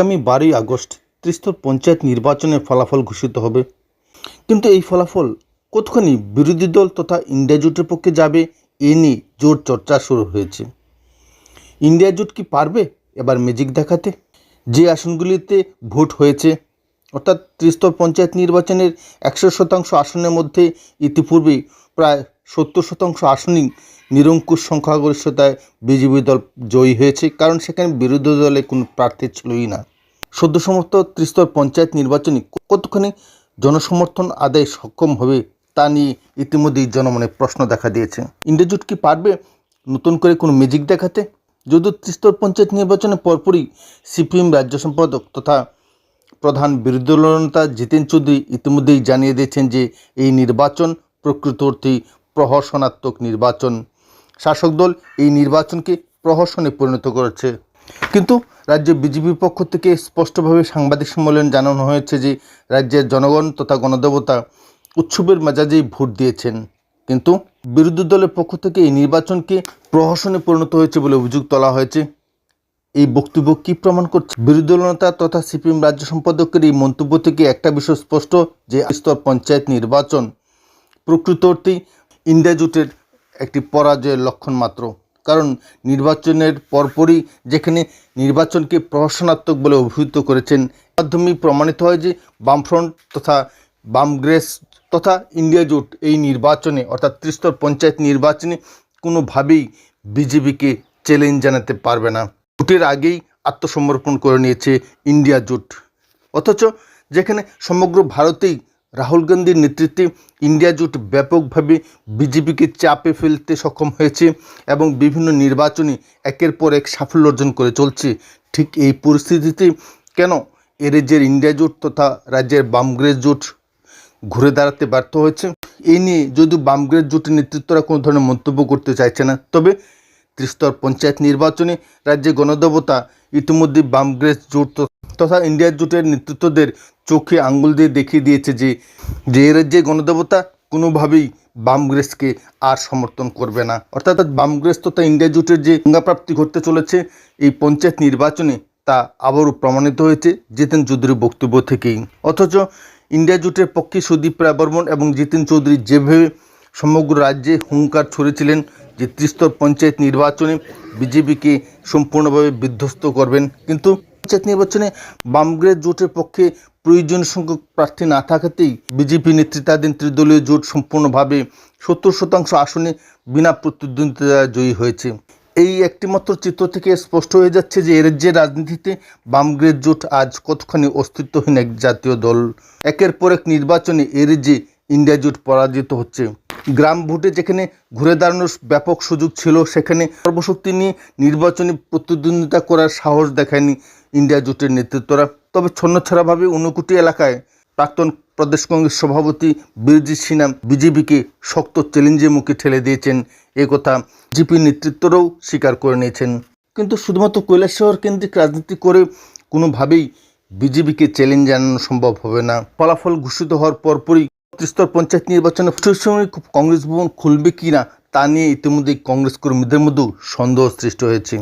আগামী বারোই আগস্ট ত্রিস্তর পঞ্চায়েত নির্বাচনের ফলাফল ঘোষিত হবে। কিন্তু এই ফলাফল কতখানি বিরোধী দল তথা ইন্ডিয়া জোটের পক্ষে যাবে, এ নিয়ে জোর চর্চা শুরু হয়েছে। ইন্ডিয়া জোট কি পারবে এবার ম্যাজিক দেখাতে? যে আসনগুলিতে ভোট হয়েছে, অর্থাৎ ত্রিস্তর পঞ্চায়েত নির্বাচনের একশো শতাংশ আসনের মধ্যে ইতিপূর্বেই প্রায় সত্তর শতাংশ আসনই নিরঙ্কুশ সংখ্যাগরিষ্ঠতায় বিজেপি দল জয়ী হয়েছে, কারণ সেখানে বিরোধী দলে কোনো প্রার্থী ছিলই না। সদ্য সমস্ত ত্রিস্তর পঞ্চায়েত নির্বাচনে কতখানি জনসমর্থন আদায় সক্ষম হবে তা নিয়ে ইতিমধ্যেই জনমনে প্রশ্ন দেখা দিয়েছে। ইন্ডিয়া কি পারবে নতুন করে কোনো ম্যাজিক দেখাতে? যদিও ত্রিস্তর পঞ্চায়েত নির্বাচনের পরপরই সিপিএম রাজ্য সম্পাদক তথা প্রধান বিরোধী দলনেতা জিতেন চৌধুরী ইতিমধ্যেই জানিয়ে দিয়েছেন যে এই নির্বাচন প্রকৃত অর্থেই প্রহসনাত্মক নির্বাচন। শাসক দল এই নির্বাচনকে প্রহসনে পরিণত করেছে। কিন্তু রাজ্য বিজেপির পক্ষ থেকে স্পষ্টভাবে সাংবাদিক সম্মেলন জানানো হয়েছে যে রাজ্যের জনগণ তথা গণদেবতা উৎসবের মেজাজেই ভোট দিয়েছেন। কিন্তু বিরোধী দলের পক্ষ থেকে এই নির্বাচনকে প্রহসনে পরিণত হয়েছে বলে অভিযোগ তোলা হয়েছে। এই বক্তব্য কী প্রমাণ করছে? বিরোধী দলনেতা তথা সিপিএম রাজ্য সম্পাদকের এই মন্তব্য থেকে একটা বিষয় স্পষ্ট, যে স্তর পঞ্চায়েত নির্বাচন প্রকৃত অর্থেই ইন্ডিয়া জোটের একটি পরাজয়ের লক্ষণ মাত্র। কারণ নির্বাচনের পরপরই যেখানে নির্বাচনকে প্রহসনাত্মক বলে অভিহিত করেছেন, মাধ্যমেই প্রমাণিত হয় যে বামফ্রন্ট তথা বামগ্রেস তথা ইন্ডিয়া জোট এই নির্বাচনে, অর্থাৎ ত্রিস্তর পঞ্চায়েত নির্বাচনে কোনোভাবেই বিজেপিকে চ্যালেঞ্জ জানাতে পারবে না। ভোটের আগেই আত্মসমর্পণ করে নিয়েছে ইন্ডিয়া জোট। অথচ যেখানে সমগ্র ভারতেই রাহুল গান্ধীর নেতৃত্বে ইন্ডিয়া জোট ব্যাপকভাবে বিজেপিকে চাপে ফেলতে সক্ষম হয়েছে এবং বিভিন্ন নির্বাচনে একের পর এক সাফল্য অর্জন করে চলছে। ঠিক এই পরিস্থিতিতে কেন এ রাজ্যের ইন্ডিয়া জোট তথা রাজ্যের বামগ্রেস জোট ঘুরে দাঁড়াতে ব্যর্থ হয়েছে? এই নিয়ে যদিও বামগ্রেস জোটের নেতৃত্বরা কোনো ধরনের মন্তব্য করতে চাইছে না, তবে ত্রিস্তর পঞ্চায়েত নির্বাচনে রাজ্যে গণদেবতা ইতিমধ্যে বামগ্রেস জোট তথা ইন্ডিয়া জোটের নেতৃত্বদের চোখে আঙ্গুল দিয়ে দেখিয়ে দিয়েছে যে যে রাজ্যে গণদেবতা কোনোভাবেই বামগ্রেসকে আর সমর্থন করবে না। অর্থাৎ বামগ্রেস তথা ইন্ডিয়া জোটের যে সংজ্ঞাপ্রাপ্তি ঘটতে চলেছে, এই পঞ্চায়েত নির্বাচনে তা আবারও প্রমাণিত হয়েছে, জিতেন চৌধুরীর বক্তব্য থেকেই। অথচ ইন্ডিয়া জোটের পক্ষে সুদীপ রায় বর্মন এবং জিতেন চৌধুরী যেভাবে সমগ্র রাজ্যে হুঙ্কার ছড়েছিলেন, যে ত্রিস্তর পঞ্চায়েত নির্বাচনে বিজেপিকে সম্পূর্ণভাবে বিধ্বস্ত করবেন। কিন্তু পঞ্চায়েত নির্বাচনে বামগ্রেস জোটের পক্ষে প্রয়োজনীয় সংখ্যক প্রার্থী না থাকাতেই বিজেপি নেতৃত্বাধীন ত্রিদলীয় জোট সম্পূর্ণভাবে সত্তর শতাংশ আসনে বিনা প্রতিদ্বন্দ্বিতা জয়ী হয়েছে। এই একটিমাত্র চিত্র থেকে স্পষ্ট হয়ে যাচ্ছে যে এর রাজনীতিতে বামগ্রেস জোট আজ কতখানি অস্তিত্বহীন এক জাতীয় দল। একের পর এক নির্বাচনে এর যে ইন্ডিয়া জোট পরাজিত হচ্ছে। গ্রাম ভোটে যেখানে ঘুরে দাঁড়ানোর ব্যাপক সুযোগ ছিল, সেখানে সর্বশক্তি নিয়ে নির্বাচনে প্রতিদ্বন্দ্বিতা করার সাহস দেখায়নি ইন্ডিয়া জোটের নেতৃত্বরা। তবে ছন্নছাড়াভাবে ঊনকোটি এলাকায় প্রাক্তন প্রদেশ কংগ্রেস সভাপতি বীরজিৎ সিনহা বিজেপিকে শক্ত চ্যালেঞ্জের মুখে ঠেলে দিয়েছেন। কথা জিপি নেতৃত্বরাও স্বীকার করে নিয়েছেন। কিন্তু শুধুমাত্র কৈলাসহর কেন্দ্রিক রাজনীতি করে কোনোভাবেই বিজেপিকে চ্যালেঞ্জ জানানো সম্ভব হবে না। ফলাফল ঘোষিত হওয়ার পরপরই ত্রিস্তর পঞ্চায়েত নির্বাচনে সময় কংগ্রেস ভবন খুলবে কি না তা নিয়ে ইতিমধ্যেই কংগ্রেস কর্মীদের মধ্যেও সন্দেহ সৃষ্টি হয়েছে।